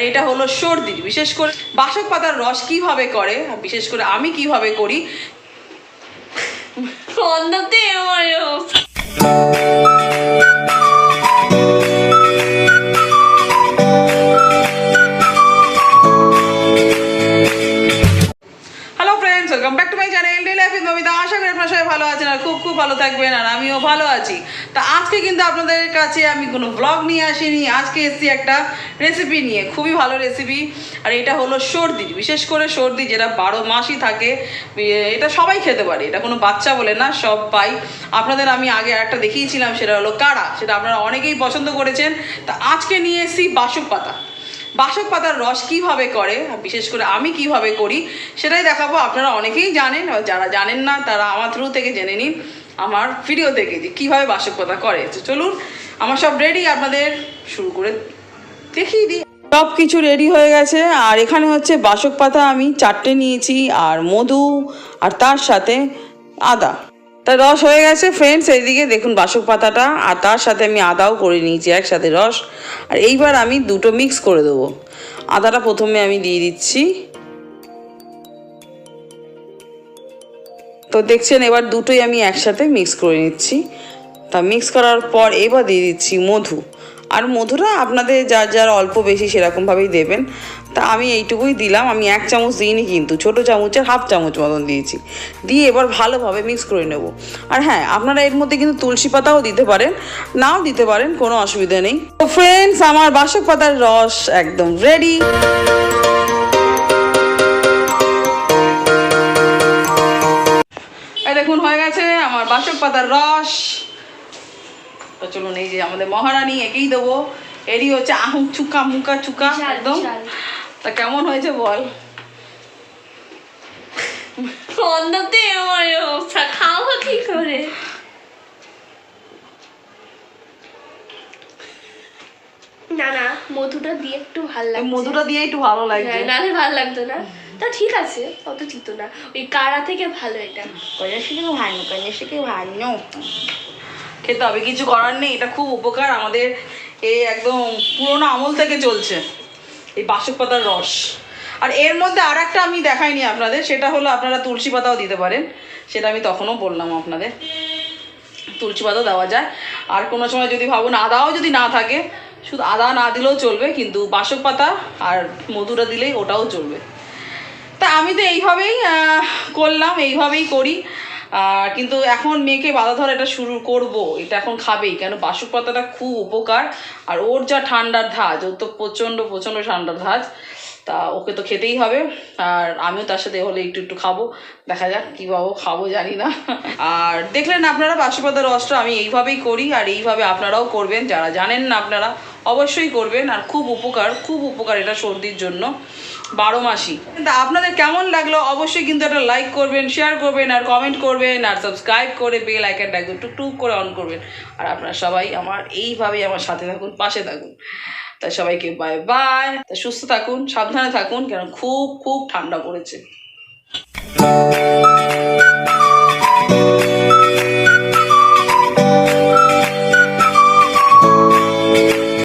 আর এটা হলো সর্দির বিশেষ করে বাসক পাতার রস কীভাবে করে বিশেষ করে আমি কীভাবে করি? গন্ধতে আমার ডে লাইফ আশা করি আপনারা সবাই ভালো আছেন আর খুব খুব ভালো থাকবেন আর আমিও ভালো আছি। তা আজকে কিন্তু আপনাদের কাছে আমি কোনো ব্লগ নিয়ে আসিনি। আজকে এসেছি একটা রেসিপি নিয়ে, খুবই ভালো রেসিপি আর এটা হলো সর্দি, বিশেষ করে সর্দি যেটা বারো মাসই থাকে। এটা সবাই খেতে পারে, এটা কোনো বাচ্চা বলে না, সব পাই। আপনাদের আমি আগে একটা দেখিয়েছিলাম, সেটা হলো কাড়া, সেটা আপনারা অনেকেই পছন্দ করেছেন। তা আজকে নিয়ে এসেছি বাসক পাতা। বাসক পাতার রস কীভাবে করে, বিশেষ করে আমি কীভাবে করি, সেটাই দেখাবো। আপনারা অনেকেই জানেন যারা জানেন না, তারা আমার থ্রু থেকে জেনে নিন, আমার ভিডিও থেকে যে কীভাবে বাসক পাতা করে। চলুন, আমার সব রেডি আপনাদের শুরু করে দেখিয়ে দিই। সব কিছু রেডি হয়ে গেছে, আর এখানে হচ্ছে বাসক পাতা আমি চারটে নিয়েছি, আর মধু, আর তার সাথে আদা। তা রস হয়ে গেছে ফ্রেন্ডস এইদিকে দেখুন বাসক পাতাটা, আর তার সাথে আমি আদাও করে নিয়েছি, একসাথে রস। আর এইবার আমি দুটো মিক্স করে দেবো। আদাটা প্রথমে আমি দিয়ে দিচ্ছি। তো দেখছেন, এবার দুটোই আমি একসাথে মিক্স করে নিচ্ছি। তা মিক্স করার পর এবার দিয়ে দিচ্ছি মধু। আর মধুটা আপনাদের যার যার অল্প বেশি সেরকমভাবেই দেবেন। তা আমি এইটুকুই দিলাম। আমি এক চামচ দিইনি কিন্তু, ছোটো চামচের হাফ চামচ মতন দিয়েছি। দিয়ে এবার ভালোভাবে মিক্স করে নেব। আর হ্যাঁ আপনারা এর মধ্যে কিন্তু তুলসী পাতাও দিতে পারেন, নাও দিতে পারেন, কোনো অসুবিধা নেই। তো ফ্রেন্ডস আমার বাসক পাতার রস একদম রেডি দেখুন, হয়ে গেছে আমার বাসক পাতার রস। তো চলুন এই যে আমাদের মহারানী একেই দেবো। এরই হচ্ছে আহুক চুকা মুকা চুকা একদম। তা কেমন হয়েছে বল? গন্ধতে আমার অবস্থা খাব কি করে? না না মধুটা দিয়ে একটু ভালো লাগছে। মধুটা দিয়ে একটু ভালো লাগছে। হ্যাঁ, নাহলে ভালো লাগতো না। তা ঠিক আছে অত ঠিক না। ওই কারা থেকে ভালো এটা। কন্যাশ্রী ভালো কন্যাশ্রী ভালো খেতে হবে। কিছু করার নেই, এটা খুব উপকার আমাদের এই একদম পুরোনো আমল থেকে চলছে, এই বাসক পাতার রস। আর এর মধ্যে আর একটা আমি দেখাইনি আপনাদের, সেটা হলো আপনারা তুলসী পাতাও দিতে পারেন, সেটা আমি তখনও বললাম আপনাদের। তুলসী পাতা দেওয়া যায়। আর কোনো সময় যদি ভাবুন আদাও যদি না থাকে, শুধু আদা না দিলেও চলবে, কিন্তু বাসক পাতা আর মধুরা দিলেই ওটাও চলবে। তা আমি তো এইভাবেই করলাম, এইভাবেই করি। আর কিন্তু এখন মেয়েকে বাধা ধরা এটা শুরু করব, এটা এখন খাবেই, কেন বাসক পাতাটা খুব উপকার। আর ওর যা ঠান্ডার ধাজ ওর তো প্রচণ্ড প্রচণ্ড ঠান্ডার ধাজ তা ওকে তো খেতেই হবে। আর আমিও তার সাথে হলে একটু একটু খাব, দেখা যাক কী পাবো, খাব জানি না। আর দেখলেন আপনারা বাসক পাতার রসটা আমি এইভাবেই করি, আর এইভাবে আপনারাও করবেন, যারা জানেন না আপনারা। অবশ্যই করবেন আর খুব উপকার খুব উপকার এটা সর্দির জন্য। বারো মাসই। তা আপনাদের কেমন লাগল অবশ্যই কিন্তু একটা লাইক করবেন শেয়ার করবেন আর কমেন্ট করবেন আর সাবস্ক্রাইব করে বেল আইকনটা একদম টুকটুক করে অন করবেন। আর আপনারা সবাই আমার এইভাবেই আমার সাথে থাকুন, পাশে থাকুন। তা সবাইকে বাই বাই তা সুস্থ থাকুন, সাবধানে থাকুন, কেন খুব খুব ঠান্ডা পড়েছে।